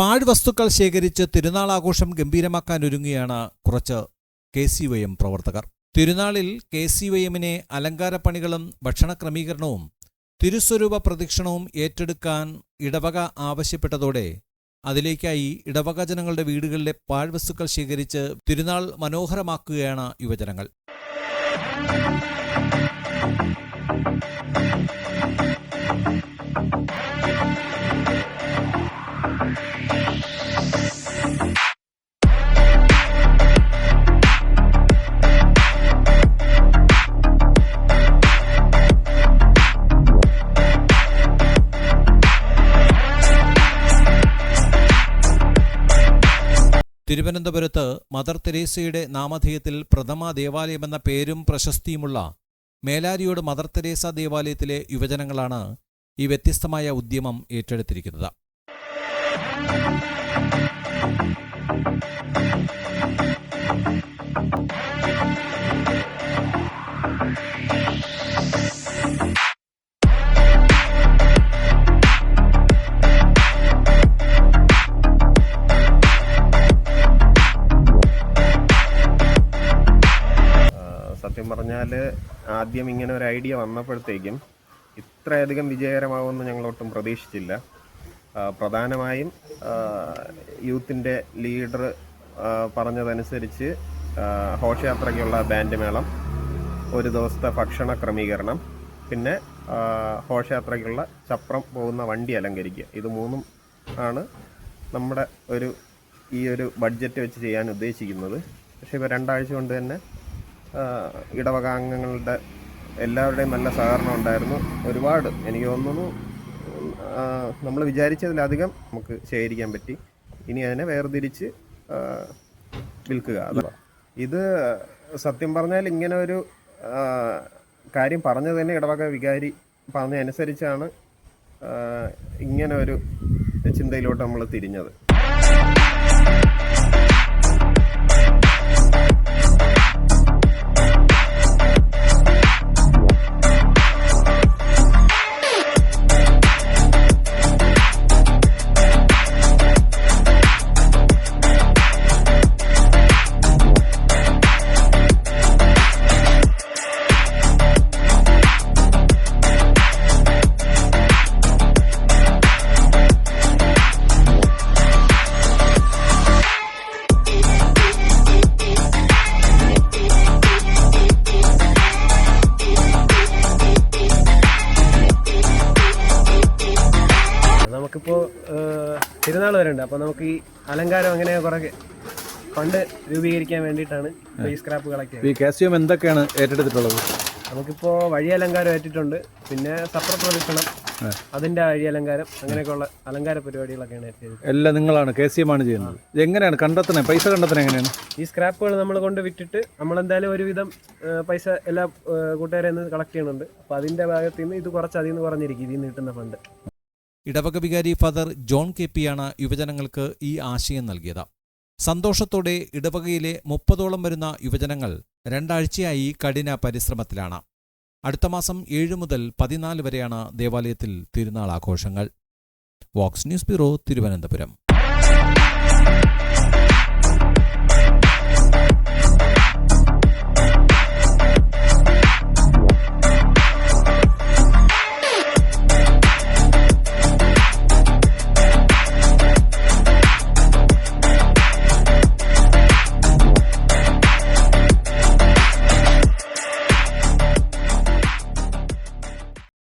പാഴ്വസ്തുക്കൾ ശേഖരിച്ച് തിരുനാൾ ആഘോഷം ഗംഭീരമാക്കാൻ ഒരുങ്ങുകയാണ് കുറച്ച് കെ സി വൈ എം പ്രവർത്തകർ. തിരുനാളിൽ കെ സി വൈ എമ്മിനെ അലങ്കാരപ്പണികളും ഭക്ഷണ ക്രമീകരണവും തിരുസ്വരൂപ പ്രദക്ഷിണവും ഏറ്റെടുക്കാൻ ഇടവക ആവശ്യപ്പെട്ടതോടെ അതിലേക്കായി ഇടവക ജനങ്ങളുടെ വീടുകളിലെ പാഴ്വസ്തുക്കൾ ശേഖരിച്ച് തിരുനാൾ മനോഹരമാക്കുകയാണ് യുവജനങ്ങൾ. തിരുവനന്തപുരത്ത് മദർ തെരേസയുടെ നാമധേയത്തിൽ പ്രഥമ ദേവാലയമെന്ന പേരും പ്രശസ്തിയുമുള്ള മേലാരിയോട് മദർ തെരേസ ദേവാലയത്തിലെ യുവജനങ്ങളാണ് ഈ വ്യത്യസ്തമായ ഉദ്യമം ഏറ്റെടുത്തിരിക്കുന്നത്. സത്യം പറഞ്ഞാൽ ആദ്യം ഇങ്ങനെ ഒരു ഐഡിയ വന്നപ്പോഴത്തേക്കും ഇത്രയധികം വിജയകരമാകുമെന്ന് ഞങ്ങളൊട്ടും പ്രതീക്ഷിച്ചില്ല. പ്രധാനമായും യൂത്തിന്റെ ലീഡർ പറഞ്ഞതനുസരിച്ച് ഘോഷയാത്രയ്ക്കുള്ള ബാൻഡ് മേളം ഒരു ദിവസത്തെ ഭക്ഷണ ക്രമീകരണം പിന്നെ ഘോഷയാത്രയ്ക്കുള്ള ചപ്രം പോകുന്ന വണ്ടി അലങ്കരിക്കുക. ഇത് മൂന്നും ആണ് നമ്മുടെ ഒരു ഈ ഒരു ബഡ്ജറ്റ് വെച്ച് ചെയ്യാൻ ഉദ്ദേശിക്കുന്നത്. പക്ഷേ ഇപ്പോൾ രണ്ടാഴ്ച കൊണ്ട് തന്നെ ഇടവക അംഗങ്ങളുടെ എല്ലാവരുടെയും നല്ല സഹകരണം ഉണ്ടായിരുന്നു. ഒരുപാട് എനിക്ക് തോന്നുന്നു നമ്മൾ വിചാരിച്ചതിലധികം നമുക്ക് ശേഖരിക്കാൻ പറ്റി. ഇനി അതിനെ വേർതിരിച്ച് വിൽക്കുക. ഇത് സത്യം പറഞ്ഞാൽ ഇങ്ങനെ ഒരു കാര്യം പറഞ്ഞത് തന്നെ ഇടവക വികാരി പറഞ്ഞതനുസരിച്ചാണ് ഇങ്ങനെ ഒരു ചിന്തയിലോട്ട് നമ്മൾ തിരിഞ്ഞത്. തിരുനാൾ വരുന്നുണ്ട് അപ്പോൾ നമുക്ക് ഈ അലങ്കാരം അങ്ങനെ കുറെ ഫണ്ട് രൂപീകരിക്കാൻ വേണ്ടിയിട്ടാണ് ഈ സ്ക്രാപ്പ് കളക്ട് ചെയ്യുന്നത് ഈ എന്തൊക്കെയാണ് ഏറ്റെടുത്തിട്ടുള്ളത്? നമുക്കിപ്പോൾ വഴി അലങ്കാരം ഏറ്റിട്ടുണ്ട്. പിന്നെ സപ്ര പ്രദക്ഷിണം അതിന്റെ വഴി അലങ്കാരം അങ്ങനെയൊക്കെയുള്ള അലങ്കാര പരിപാടികളൊക്കെയാണ് ഏറ്റെടുത്തത് എല്ലാം നിങ്ങളാണ് കെ സി ആണ് ചെയ്യുന്നത്. എങ്ങനെയാണ് കണ്ടെത്തണേ പൈസ കണ്ടെത്തണേ എങ്ങനെയാണ്? ഈ സ്ക്രാപ്പുകൾ നമ്മൾ കൊണ്ട് വിറ്റിട്ട് നമ്മളെന്തായാലും ഒരുവിധം പൈസ എല്ലാ കൂട്ടുകാരെ കളക്ട് ചെയ്യുന്നുണ്ട്. അപ്പോൾ അതിന്റെ ഭാഗത്ത് നിന്ന് ഇത് കുറച്ച് അതിൽ നിന്ന് കുറഞ്ഞിരിക്കും ഇതിൽ നിന്ന് കിട്ടുന്ന ഫണ്ട്. ഇടവക വികാരി ഫാദർ ജോൺ കെ പിയാണ് യുവജനങ്ങൾക്ക് ഈ ആശയം നൽകിയത്. സന്തോഷത്തോടെ ഇടവകയിലെ മുപ്പതോളം വരുന്ന യുവജനങ്ങൾ രണ്ടാഴ്ചയായി കഠിന പരിശ്രമത്തിലാണ്. അടുത്ത മാസം ഏഴ് മുതൽ പതിനാല് വരെയാണ് ദേവാലയത്തിൽ തിരുനാൾ ആഘോഷങ്ങൾ. Vox news bureau Thiruvananthapuram.